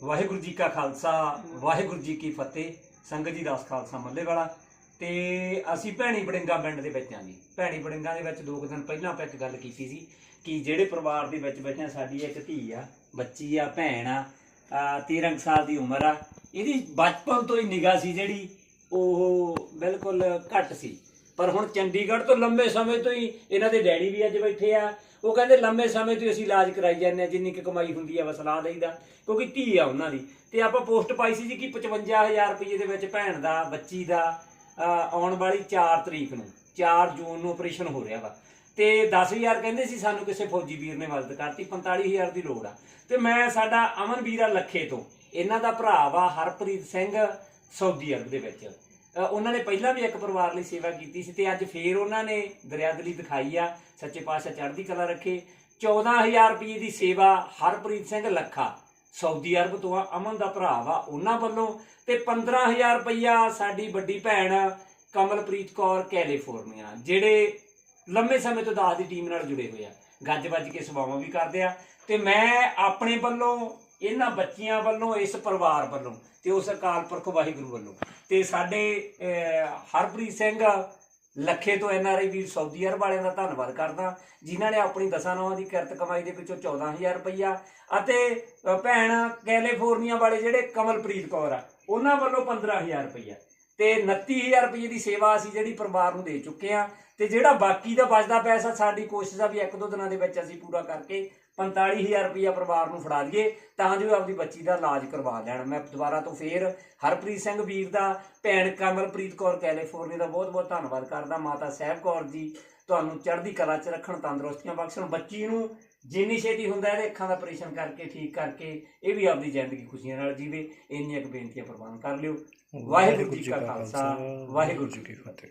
ਵਾਹਿਗੁਰੂ ਜੀ ਕਾ ਖਾਲਸਾ ਵਾਹਿਗੁਰੂ ਜੀ ਕੀ ਫਤਿਹ ਸੰਗਤ ਜੀ ਦਾਸ ਖਾਲਸਾ ਮੱਲੇ ਵਾਲਾ ਤੇ ਅਸੀਂ ਭੈਣੀ ਬੜਿੰਗਾ ਪਿੰਡ ਦੇ ਵਿੱਚ ਆਂ ਜੀ। ਭੈਣੀ ਬੜਿੰਗਾ ਦੇ ਵਿੱਚ ਦੋ ਕੁ ਦਿਨ ਪਹਿਲਾਂ ਆਪਾਂ ਇੱਕ ਗੱਲ ਕੀਤੀ ਸੀ ਕਿ ਜਿਹੜੇ ਪਰਿਵਾਰ ਦੇ ਵਿੱਚ ਬੈਠੇ ਸਾਡੀ ਇੱਕ ਧੀ ਆ ਬੱਚੀ ਆ ਭੈਣ ਆ ਆ, 13 ਕੁ ਸਾਲ ਦੀ ਉਮਰ ਆ ਇਹਦੀ ਬਚਪਨ ਤੋਂ ਹੀ ਨਿਗਾਹ ਸੀ ਜਿਹੜੀ ਉਹ ਬਿਲਕੁਲ ਘੱਟ ਸੀ। ਪਰ ਹੁਣ ਚੰਡੀਗੜ੍ਹ ਤੋਂ ਲੰਬੇ ਸਮੇਂ ਤੋਂ ਹੀ ਇਹਨਾਂ ਦੇ ਡੈਡੀ ਵੀ ਅੱਜ ਬੈਠੇ ਆ। ਉਹ ਕਹਿੰਦੇ ਲੰਬੇ ਸਮੇਂ ਤੋਂ ਹੀ ਅਸੀਂ ਇਲਾਜ ਕਰਾਈ ਜਾਂਦੇ ਆ, ਜਿੰਨੀ ਕੁ ਕਮਾਈ ਹੁੰਦੀ ਆ, ਬਸ ਲਾ ਦੇਈਦਾ। ਕਿਉਂਕਿ ਧੀ ਆ ਉਹਨਾਂ ਦੀ। ਤੇ ਆਪਾਂ ਪੋਸਟ ਪਾਈ ਸੀ ਜੀ ਕਿ 55000 ਰੁਪਏ ਦੇ ਵਿੱਚ ਭੈਣ ਦਾ, ਬੱਚੀ ਦਾ ਆਉਣ ਵਾਲੀ 4 ਤਰੀਕ ਨੂੰ 4 ਜੂਨ ਨੂੰ ਆਪਰੇਸ਼ਨ ਹੋ ਰਿਹਾ ਵਾ। ਤੇ 10000 ਕਹਿੰਦੇ ਸੀ ਸਾਨੂੰ ਕਿਸੇ ਫੌਜੀ ਵੀਰ ਨੇ ਮਦਦ ਕਰਤੀ 45000 ਦੀ ਲੋੜ ਆ। ਤੇ ਮੈਂ ਸਾਡਾ ਅਮਨ ਵੀਰਾ ਲੱਖੇ ਤੋਂ, ਇਹਨਾਂ ਦਾ ਭਰਾ ਵਾ ਹਰਪ੍ਰੀਤ ਸਿੰਘ, ਸਾਊਦੀ ਅਰਬ ਦੇ ਵਿੱਚ। ਅ, ਉਹਨਾਂ ਨੇ ਪਹਿਲਾਂ ਵੀ ਇੱਕ ਪਰਿਵਾਰ ਲਈ ਸੇਵਾ ਕੀਤੀ ਸੀ ਤੇ ਅੱਜ ਫੇਰ ਉਹਨਾਂ ਨੇ ਦਰਿਆਦਲੀ ਦਿਖਾਈ ਆ ਸੱਚੇ ਪਾਤਸ਼ਾਹ ਚੜ੍ਹਦੀ ਕਲਾ ਰੱਖੇ। 14000 ਰੁਪਏ ਦੀ ਸੇਵਾ ਹਰਪ੍ਰੀਤ ਸਿੰਘ ਲੱਖਾ ਸਾਊਦੀ ਅਰਬ ਤੋਂ ਆ ਅਮਨ ਦਾ ਭਰਾ ਵਾ ਉਹਨਾਂ ਵੱਲੋਂ। ਤੇ 15000 ਰੁਪਇਆ ਸਾਡੀ ਵੱਡੀ ਭੈਣ ਕਮਲਪ੍ਰੀਤ ਕੌਰ ਕੈਲੀਫੋਰਨੀਆ ਜਿਹੜੇ ਲੰਮੇ ਸਮੇਂ ਤੋਂ ਦਾਸ ਦੀ ਟੀਮ ਨਾਲ ਜੁੜੇ ਹੋਏ ਆ। ਗੱਜ ਵੱਜ ਕੇ ਸੇਵਾਵਾਂ ਵੀ ਕਰਦੇ ਆ। ਤੇ ਮੈਂ ਆਪਣੇ ਵੱਲੋਂ ਇਹਨਾਂ ਬੱਚਿਆਂ ਵੱਲੋਂ, ਇਸ ਪਰਿਵਾਰ ਵੱਲੋਂ ਤੇ ਉਸ ਅਕਾਲ ਪੁਰਖ ਵਾਹਿਗੁਰੂ ਵੱਲੋਂ। ਤੇ ਸਾਡੇ ਹਰਪ੍ਰੀਤ ਸਿੰਘ ਲੱਖੇ ਤੋਂ ਐਨਆਰਆਈ ਵੀਰ ਸਾਊਦੀ ਅਰਬ ਵਾਲਿਆਂ ਦਾ ਧੰਨਵਾਦ ਕਰਦਾ, ਜਿਨ੍ਹਾਂ ਨੇ ਆਪਣੀ ਦਸਾਂ ਨੌਂ ਦੀ ਕਿਰਤ ਕਮਾਈ ਦੇ ਵਿੱਚੋਂ 14000 ਰੁਪਈਆ ਅਤੇ ਭੈਣ ਕੈਲੀਫੋਰਨੀਆ ਵਾਲੇ ਜਿਹੜੇ ਕਮਲਪ੍ਰੀਤ ਕੌਰ ਆ, ਉਹਨਾਂ ਵੱਲੋਂ 15000 ਰੁਪਈਆ। ਤੇ 29000 ਰੁਪਏ ਦੀ ਸੇਵਾ ਅਸੀਂ ਜਿਹੜੀ ਪਰਿਵਾਰ ਨੂੰ ਦੇ ਚੁੱਕੇ ਆ, ਤੇ ਜਿਹੜਾ ਬਾਕੀ ਦਾ ਬਚਦਾ ਪੈਸਾ ਸਾਡੀ ਕੋਸ਼ਿਸ਼ ਆ ਵੀ ਇੱਕ ਦੋ ਦਿਨਾਂ ਦੇ ਵਿੱਚ ਅਸੀਂ ਪੂਰਾ ਕਰਕੇ 45000 ਰੁਪਇਆ ਪਰਿਵਾਰ ਨੂੰ ਫੜਾ ਦਈਏ ਤਾਂ ਜੋ ਆਪਦੀ ਬੱਚੀ ਦਾ ਇਲਾਜ ਕਰਵਾ ਲੈਣ। ਮੈਂ ਦੁਬਾਰਾ ਤੋਂ ਫੇਰ ਹਰਪ੍ਰੀਤ ਸਿੰਘ ਵੀਰ ਦਾ ਭੈਣ ਕਮਲਪ੍ਰੀਤ ਕੌਰ ਕੈਲੀਫੋਰਨੀਆ ਦਾ ਬਹੁਤ ਬਹੁਤ ਧੰਨਵਾਦ ਕਰਦਾ। ਮਾਤਾ ਸਾਹਿਬ ਕੌਰ ਜੀ ਤੁਹਾਨੂੰ ਚੜ੍ਹਦੀ ਕਲਾ 'ਚ ਰੱਖਣ ਤੰਦਰੁਸਤੀਆਂ ਬਖਸ਼ਣ ਬੱਚੀ ਨੂੰ ਜਿੰਨੀ ਛੇਤੀ ਹੁੰਦਾ ਇਹਦੇ ਅੱਖਾਂ ਦਾ ਆਪਰੇਸ਼ਨ ਕਰਕੇ ਠੀਕ ਕਰਕੇ ਇਹ ਵੀ ਆਪਦੀ ਜ਼ਿੰਦਗੀ ਖੁਸ਼ੀਆਂ ਨਾਲ ਜੀਵੇ। ਇੰਨੀਆਂ ਕੁ ਬੇਨਤੀਆਂ ਪ੍ਰਵਾਨ ਕਰ ਲਿਓ। ਵਾਹਿਗੁਰੂ ਜੀ ਕਾ ਖਾਲਸਾ। ਵਾਹਿਗੁਰੂ ਜੀ ਕੀ ਫਤਿਹ।